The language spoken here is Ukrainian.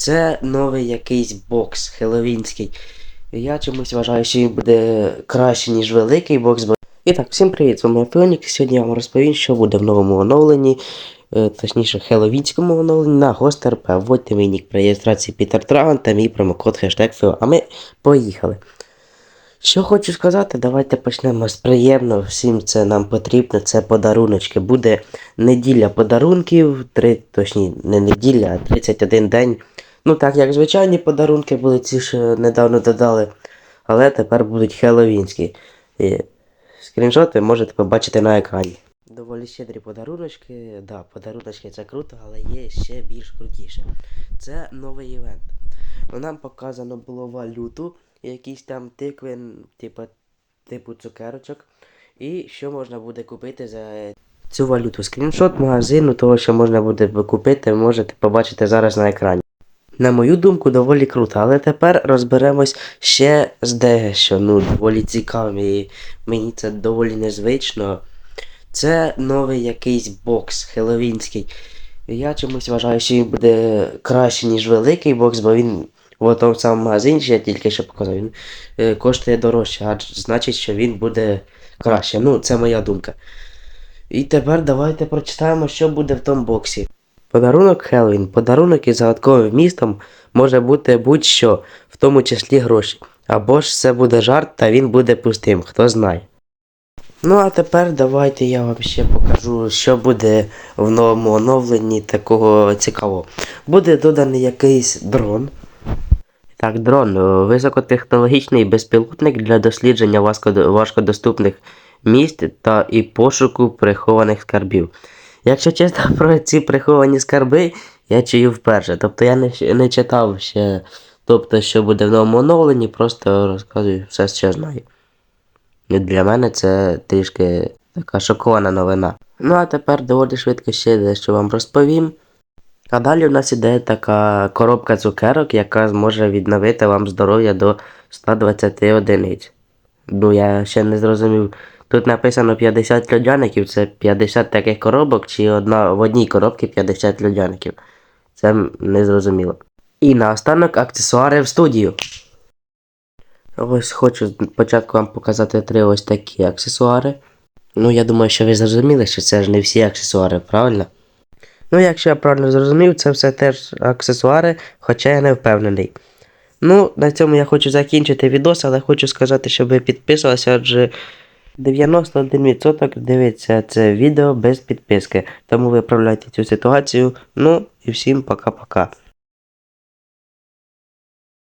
Це новий якийсь бокс хеловінський. Я чомусь вважаю, що він буде краще, ніж великий бокс. бо- І так, всім привіт, з вами Фенік. Сьогодні я вам розповім, що буде в новому оновленні, е, точніше, хеловінському оновленні на Гостер П. Вводьте мій нік при реєстрації Пітер Драгон та мій промокод хештег ФІО. А ми поїхали. Що хочу сказати, давайте почнемо з приємного. Всім це нам потрібно, це подаруночки. Буде неділя подарунків, три, точні, не неділя, а 31 день. Ну так, як звичайні подарунки були ці що недавно додали, але тепер будуть хеллоуінські. І скріншоти можете побачити на екрані. Доволі щедрі подаруночки. Да, подаруночки це круто, але є ще більш крутіше. Це новий івент. Нам показано було валюту, якісь там тикви, типу, типу цукерочок. І що можна буде купити за цю валюту. Скріншот магазину того, що можна буде купити, можете побачити зараз на екрані. На мою думку, доволі круто, але тепер розберемось ще з дещо, ну, доволі цікавим, і мені це доволі незвично. Це новий якийсь бокс хеловінський. Я чомусь вважаю, що він буде краще, ніж великий бокс, бо він в тому самому магазині, що я тільки що показав, він е, коштує дорожче, а значить, що він буде краще. Ну, це моя думка. І тепер давайте прочитаємо, що буде в тому боксі. Подарунок Хеллоуін. Подарунок із загадковим вмістом може бути будь-що, в тому числі гроші. Або ж це буде жарт, та він буде пустим, хто знає. Ну а тепер давайте я вам ще покажу, що буде в новому оновленні такого цікавого. Буде доданий якийсь дрон. Так, дрон високотехнологічний безпілотник для дослідження важкодоступних місць та і пошуку прихованих скарбів. Якщо чесно про ці приховані скарби, я чую вперше. Тобто я не, не читав ще, тобто, що буде в новому оновленні, просто розказую все, що знаю. І для мене це трішки така шокована новина. Ну а тепер доволі швидко ще дещо вам розповім. А далі у нас іде така коробка цукерок, яка зможе відновити вам здоров'я до 120 одиниць. Ну, я ще не зрозумів. Тут написано 50 льодяників, це 50 таких коробок, чи одна в одній коробці 50 льодяників. Це не зрозуміло. І наостанок аксесуари в студію. Ось хочу спочатку вам показати три ось такі аксесуари. Ну, я думаю, що ви зрозуміли, що це ж не всі аксесуари, правильно? Ну, якщо я правильно зрозумів, це все теж аксесуари, хоча я не впевнений. Ну, на цьому я хочу закінчити відос, але хочу сказати, щоб ви підписувалися, адже 91% дивиться це відео без підписки. Тому виправляйте цю ситуацію. Ну і всім пока-пока.